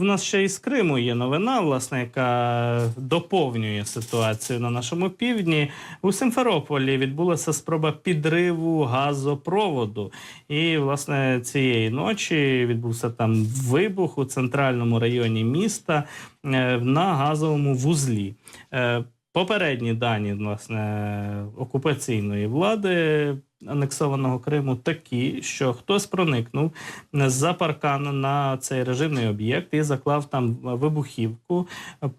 в нас ще із Криму є новина, власне, яка доповнює ситуацію на нашому півдні. У Симферополі відбулася спроба підриву газопроводу. І, власне, цієї ночі відбувся там вибух у центральному районі міста е, на газовому вузлі. Е, Попередні дані власне окупаційної влади анексованого Криму такі, що хтось проникнув за паркан на цей режимний об'єкт і заклав там вибухівку.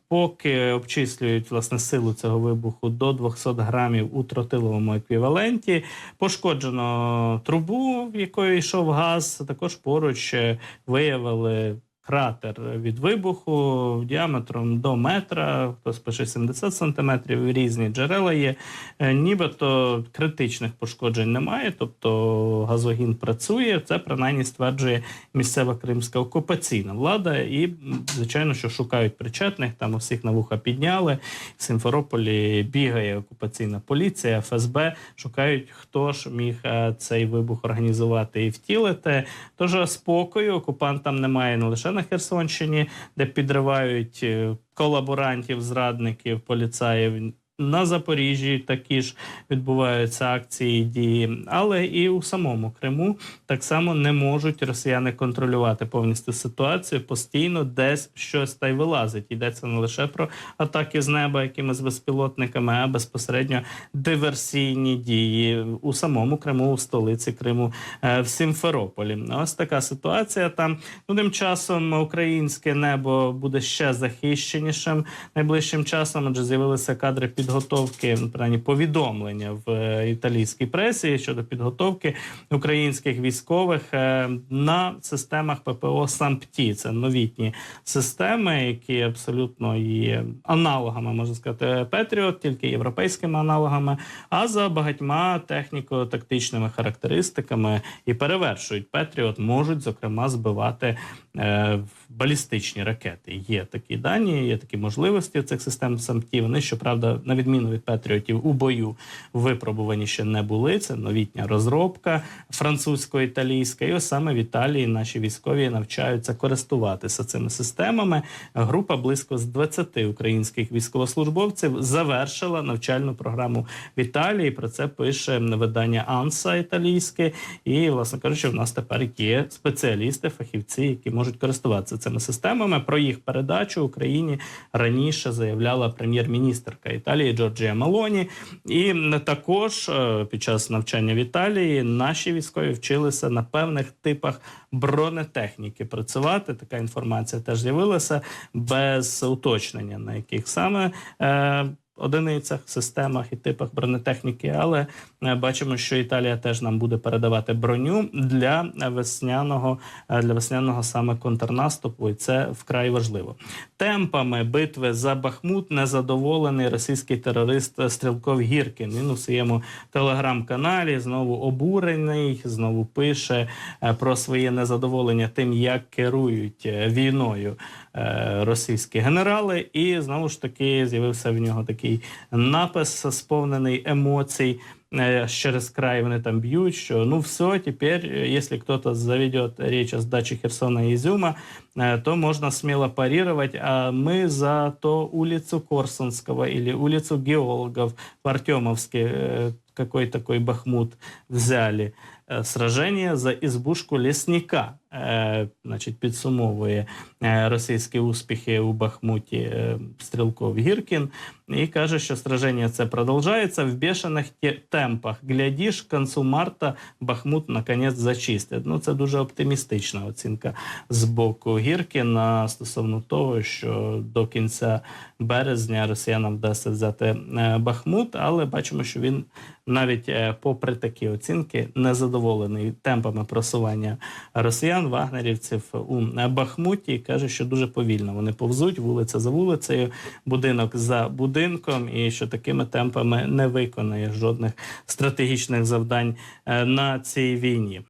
Поки обчислюють власне силу цього вибуху до 200 грамів у тротиловому еквіваленті. Пошкоджено трубу, в якої йшов газ. Також поруч е, виявили. Кратер від вибуху діаметром до метра, хтось пише 70 сантиметрів, різні джерела є. Е, Нібито критичних пошкоджень немає, тобто газогін працює. Це принаймні стверджує місцева кримська окупаційна влада. І, звичайно, що шукають причетних, там усіх на вуха підняли. В Симферополі бігає окупаційна поліція, ФСБ, шукають, хто ж міг е, цей вибух організувати і втілити. Тож спокою окупантам немає не лише на Херсонщині, де підривають е, колаборантів, зрадників, поліцаїв. На Запоріжжі такі ж відбуваються акції дії, але і у самому Криму так само не можуть росіяни контролювати повністю ситуацію. Постійно десь щось та й вилазить. Йдеться не лише про атаки з неба якимись безпілотниками, а безпосередньо диверсійні дії у самому Криму, у столиці Криму е, в Сімферополі. Ось така ситуація. Там ну тим часом українське небо буде ще захищенішим найближчим часом, адже з'явилися кадри підготовки, ну, принаймні повідомлення в е, італійській пресі щодо підготовки українських військових е, на системах ППО САМПТІ. Це новітні системи, які абсолютно є аналогами, можна сказати, Петріот, тільки європейськими аналогами, а за багатьма техніко-тактичними характеристиками і перевершують Петріот, можуть зокрема збивати балістичні ракети. Є такі дані, є такі можливості цих систем САМПТІ. Вони, щоправда, на відміну від Петріотів, у бою випробувані ще не були. Це новітня розробка французько-італійська. І ось саме в Італії наші військові навчаються користуватися цими системами. Група близько з 20 українських військовослужбовців завершила навчальну програму в Італії. Про це пише видання Анса італійське. І, власне кажучи, в нас тепер є спеціалісти, фахівці, які можуть користуватися цими системами. Про їх передачу Україні раніше заявляла прем'єр-міністрка Італії Джорджія Мелоні. І також е, під час навчання в Італії наші військові вчилися на певних типах бронетехніки працювати. Така інформація теж з'явилася без уточнення, на яких саме. Е, Одиницях, системах і типах бронетехніки, але е, бачимо, що Італія теж нам буде передавати броню для весняного е, для весняного саме контрнаступу, і це вкрай важливо. Темпами битви за Бахмут незадоволений російський терорист Стрілков Гіркін. Він у своєму телеграм-каналі знову обурений, знову пише е, про своє незадоволення тим, як керують е, війною е, російські генерали. І знову ж таки з'явився в нього такий напис, сповнений емоцій. Э, через край вони там б'ють, що ну все, тепер, якщо хтось заведет речь о сдаче Херсона и Изюма, э, то можно смело парировать, а мы за то улицу Корсунского или улицу геологов в Артемовске, э, какой такой Бахмут взяли. Э, Сраження за ізбушку лісника, Е, значить, підсумовує е, російські успіхи у Бахмуті е, Стрілков Гіркін і каже, що сраження це продовжується в бешених те- Темпах. Глядіш, к концу марта Бахмут наконець зачистить. Ну це дуже оптимістична оцінка з боку Гіркіна стосовно того, що до кінця березня росіянам вдасться взяти е, Бахмут, але бачимо, що він навіть е, попри такі оцінки незадоволений темпами просування росіян, вагнерівців у е, Бахмуті. Каже, що дуже повільно вони повзуть вулиця за вулицею, будинок за будинком, і що такими темпами не виконає жодних стратегічних завдань е, на цій війні.